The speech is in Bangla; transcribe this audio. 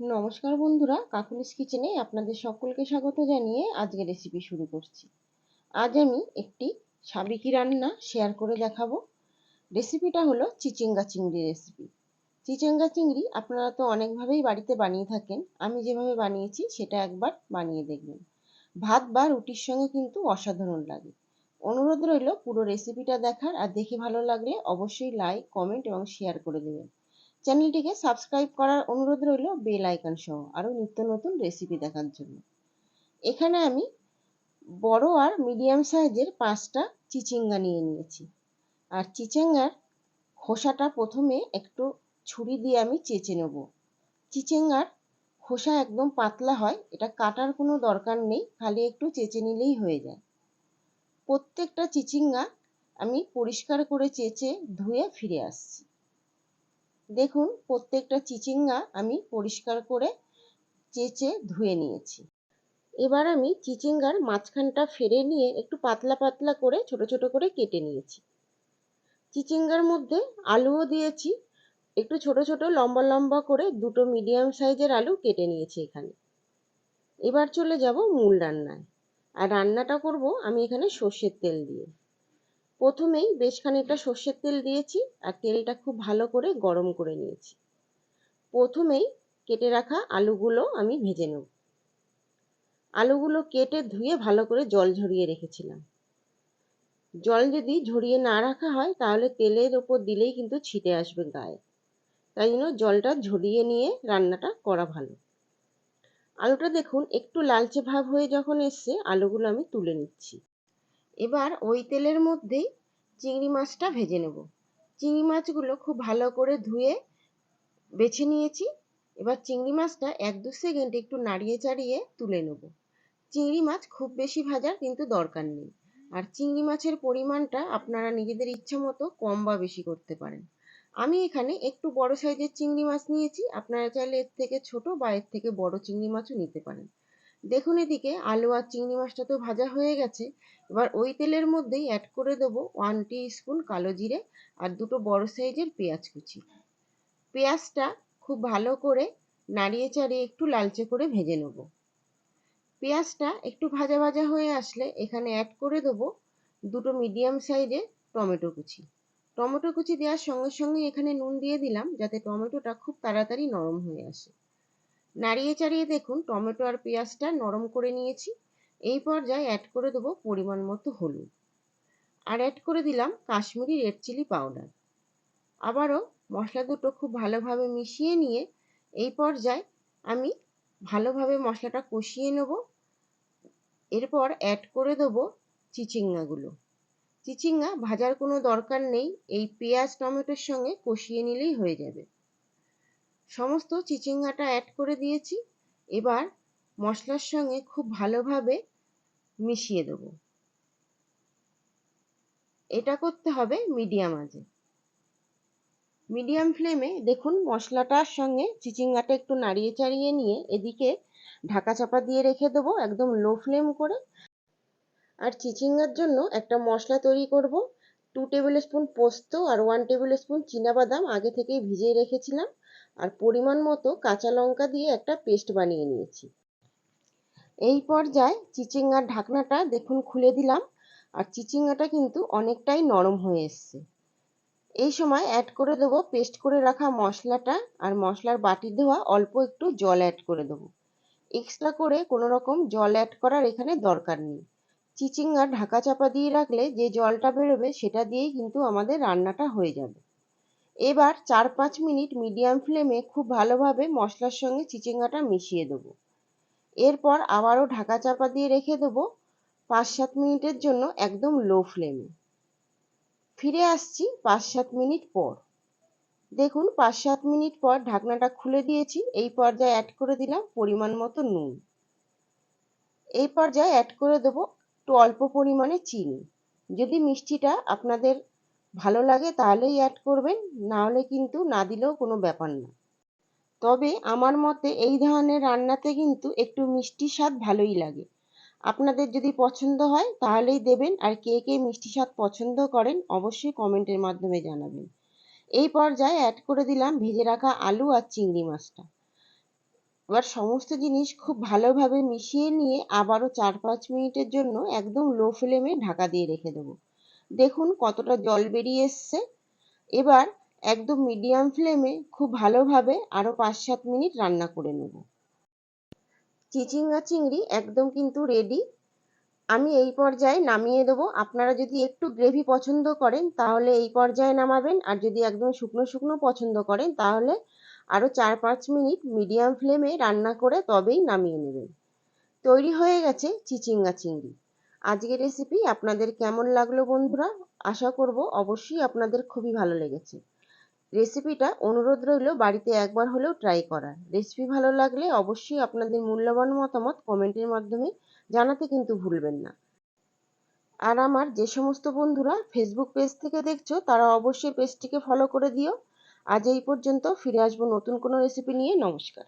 নমস্কার বন্ধুরা, কাকুলিস কিচেনে আপনাদের সকলকে স্বাগত জানিয়ে আজকে রেসিপি শুরু করছি। আজ আমি একটি সাবিকি রান্না শেয়ার করে দেখাবো। রেসিপিটা হলো চিচিঙ্গা চিংড়ি রেসিপি চিচিঙ্গা চিংড়ি আপনারা তো অনেকভাবেই বাড়িতে বানিয়ে থাকেন, আমি যেভাবে বানিয়েছি সেটা একবার বানিয়ে দেখবেন। ভাত বা রুটির সঙ্গে কিন্তু অসাধারণ লাগে। অনুরোধ রইল পুরো রেসিপিটা দেখার, আর দেখে ভালো লাগলে অবশ্যই লাইক কমেন্ট এবং শেয়ার করে দেবেন। চ্যানেলটিকে সাবস্ক্রাইব করার অনুরোধ রইল বেল আইকন সহ আরও নিত্য নতুন রেসিপি দেখার জন্য। এখানে আমি বড় আর মিডিয়াম সাইজের পাঁচটা চিচিঙ্গা নিয়ে নিয়েছি। আর চিচিঙ্গার খোসাটা প্রথমে একটু ছুরি দিয়ে আমি চেঁচে নেব। চিচিঙ্গার খোসা একদম পাতলা হয়, এটা কাটার কোনো দরকার নেই, খালি একটু চেঁচে নিলেই হয়ে যায়। প্রত্যেকটা চিচিঙ্গা আমি পরিষ্কার করে চেঁচে ধুয়ে ফিরে আসছি। দেখুন, প্রত্যেকটা চিচিঙ্গা আমি পরিষ্কার করে চেঁচে ধুয়ে নিয়েছি। এবার আমি চিচিঙ্গার মাঝখানটা ফেরে নিয়ে একটু পাতলা পাতলা করে ছোট ছোট করে কেটে নিয়েছি। চিচিঙ্গার মধ্যে আলুও দিয়েছি, একটু ছোট ছোট লম্বা লম্বা করে দুটো মিডিয়াম সাইজের আলু কেটে নিয়েছি এখানে। এবার চলে যাব মূল রান্নায়। আর রান্নাটা করব আমি এখানে সর্ষের তেল দিয়ে। প্রথমেই বেশ খানিকটা সর্ষের তেল দিয়েছি আর তেলটা খুব ভালো করে গরম করে নিয়েছি। প্রথমেই কেটে রাখা আলুগুলো আমি ভেজে নেব। আলুগুলো কেটে ধুয়ে ভালো করে জল ঝরিয়ে রেখেছিলাম। জল যদি ঝরিয়ে না রাখা হয়, তাহলে তেলের ওপর দিলেই কিন্তু ছিটে আসবে গায়ে। তাই জন্য জলটা ঝরিয়ে নিয়ে রান্নাটা করা ভালো। আলুটা দেখুন, একটু লালচে ভাব হয়ে যখন এসছে, আলুগুলো আমি তুলে নিচ্ছি। এবার ওই তেলের মধ্যেই চিংড়ি মাছটা ভেজে নেব। চিংড়ি মাছগুলো খুব ভালো করে ধুয়ে বেছে নিয়েছি। এবার চিংড়ি মাছটা এক দু সেকেন্ড একটু নাড়িয়ে চাড়িয়ে তুলে নেব। চিংড়ি মাছ খুব বেশি ভাজার কিন্তু দরকার নেই। আর চিংড়ি মাছের পরিমাণটা আপনারা নিজেদের ইচ্ছা মতো কম বা বেশি করতে পারেন। আমি এখানে একটু বড় সাইজের চিংড়ি মাছ নিয়েছি। আপনারা চাইলে এর থেকে ছোট বা এর থেকে বড় চিংড়ি মাছও নিতে পারেন। দেখুন এদিকে, আলু আর চিংড়ি মাছটা তো ভাজা হয়ে গেছে। এবার ওই তেলের মধ্যেই অ্যাড করে দেবো ওয়ান স্পুন কালো জিরে আর দুটো বড় সাইজের পেঁয়াজ কুচি। পেঁয়াজটা খুব ভালো করে নাড়িয়ে চাড়িয়ে একটু লালচে করে ভেজে নেব। পেঁয়াজটা একটু ভাজা ভাজা হয়ে আসলে এখানে অ্যাড করে দেবো দুটো মিডিয়াম সাইজের টমেটো কুচি। টমেটো কুচি দেওয়ার সঙ্গে সঙ্গে এখানে নুন দিয়ে দিলাম যাতে টমেটোটা খুব তাড়াতাড়ি নরম হয়ে আসে। নাড়িয়ে চাড়িয়ে দেখুন টমেটো আর পেঁয়াজটা নরম করে নিয়েছি। এই পর্যায়ে অ্যাড করে দেবো পরিমাণ মতো হলুদ। আর অ্যাড করে দিলাম কাশ্মীরি রেড চিলি পাউডার আবারও মশলা দুটো খুব ভালোভাবে মিশিয়ে নিয়ে এই পর্যায়ে আমি ভালোভাবে মশলাটা কষিয়ে নেব। এরপর অ্যাড করে দেবো চিচিঙ্গাগুলো। চিচিঙ্গা ভাজার কোনো দরকার নেই, এই পেঁয়াজ, টমেটোর সঙ্গে কষিয়ে নিলেই হয়ে যাবে। সমস্ত চিচিঙ্গাটা অ্যাড করে দিয়েছি। এবার মশলার সঙ্গে খুব ভালোভাবে মিশিয়ে দেব। এটা করতে হবে মিডিয়াম আঁচে। মিডিয়াম ফ্লেমে দেখুন মশলাটার সঙ্গে চিচিঙ্গাটা একটু নাড়িয়ে চাড়িয়ে নিয়ে এদিকে ঢাকা চাপা দিয়ে রেখে দেবো একদম লো ফ্লেম করে। আর চিচিঙ্গার জন্য একটা মশলা তৈরি করব। টু টেবিল স্পুন পোস্ত আর ওয়ান টেবিল স্পুন বাদাম আগে থেকেই ভিজিয়ে রেখেছিলাম। আর পরিমাণ মতো কাঁচা লঙ্কা দিয়ে একটা পেস্ট বানিয়ে নিয়েছি। এই পর্যায়ে চিচিঙ্গার ঢাকনাটা দেখুন খুলে দিলাম, আর চিচিঙ্গাটা কিন্তু অনেকটাই নরম হয়ে এসছে। এই সময় অ্যাড করে দেবো পেস্ট করে রাখা মশলাটা, আর মশলার বাটি দেওয়া অল্প একটু জল অ্যাড করে দেবো। এক্সট্রা করে কোনো রকম জল অ্যাড করার এখানে দরকার নেই। চিচিঙ্গা ঢাকা চাপা দিয়ে রাখলে যে জলটা বেরোবে সেটা দিয়েই কিন্তু আমাদের রান্নাটা হয়ে যাবে। এবার চার পাঁচ মিনিট মিডিয়াম ফ্লেমে খুব ভালোভাবে মশলার সঙ্গে চিচিঙ্গাটা মিশিয়ে দেবো। এরপর আবারও ঢাকা চাপা দিয়ে রেখে দেবো পাঁচ সাত মিনিটের জন্য একদম লো ফ্লেমে। ফিরে আসছি পাঁচ সাত মিনিট পর। দেখুন পাঁচ সাত মিনিট পর ঢাকনাটা খুলে দিয়েছি, এই পর্যায়ে অ্যাড করে দিলাম পরিমাণ মতো নুন। এই পর্যায়ে অ্যাড করে দেবো একটু অল্প পরিমাণে চিনি। যদি মিষ্টিটা আপনাদের ভালো লাগে তাহলেই অ্যাড করবেন না হলে কিন্তু না দিলেও কোনো ব্যাপার না। তবে আমার মতে এই ধরনের রান্নাতে কিন্তু একটু মিষ্টি স্বাদ ভালোই লাগে। আপনাদের যদি পছন্দ হয় তাহলেই দেবেন, আর কে কে মিষ্টি স্বাদ পছন্দ করেন অবশ্যই কমেন্টের মাধ্যমে জানাবেন। এই পর্যায়ে অ্যাড করে দিলাম ভেজে রাখা আলু আর চিংড়ি মাছটা। এবার সমস্ত জিনিস খুব ভালোভাবে মিশিয়ে নিয়ে আবারও চার পাঁচ মিনিটের জন্য একদম লো ফ্লেমে ঢাকা দিয়ে রেখে দেবো। দেখুন কতটা জল বেরিয়ে এসছে। এবার একদম মিডিয়াম ফ্লেমে খুব ভালোভাবে আরও পাঁচ সাত মিনিট রান্না করে নেব। চিচিঙ্গা চিংড়ি একদম কিন্তু রেডি আমি এই পর্যায়ে নামিয়ে দেবো। আপনারা যদি একটু গ্রেভি পছন্দ করেন, তাহলে এই পর্যায়ে নামাবেন। আর যদি একদম শুকনো শুকনো পছন্দ করেন, তাহলে আরও চার পাঁচ মিনিট মিডিয়াম ফ্লেমে রান্না করে তবেই নামিয়ে নেবেন। তৈরি হয়ে গেছে চিচিঙ্গা চিংড়ি। আজকের রেসিপি আপনাদের কেমন লাগল বন্ধুরা? আশা করব অবশ্যই আপনাদের খুবই ভালো লেগেছে। রেসিপিটা অনুরোধ রইল বাড়িতে একবার হলেও ট্রাই করার। রেসিপি ভালো লাগলে অবশ্যই আপনাদের মূল্যবান মতামত কমেন্টের মাধ্যমে জানাতে কিন্তু ভুলবেন না। আর আমার যে সমস্ত বন্ধুরা ফেসবুক পেজ থেকে দেখছ, তারা অবশ্যই পেজটিকে ফলো করে দিও। আজ এই পর্যন্ত ফিরে আসব নতুন কোনো রেসিপি নিয়ে। নমস্কার।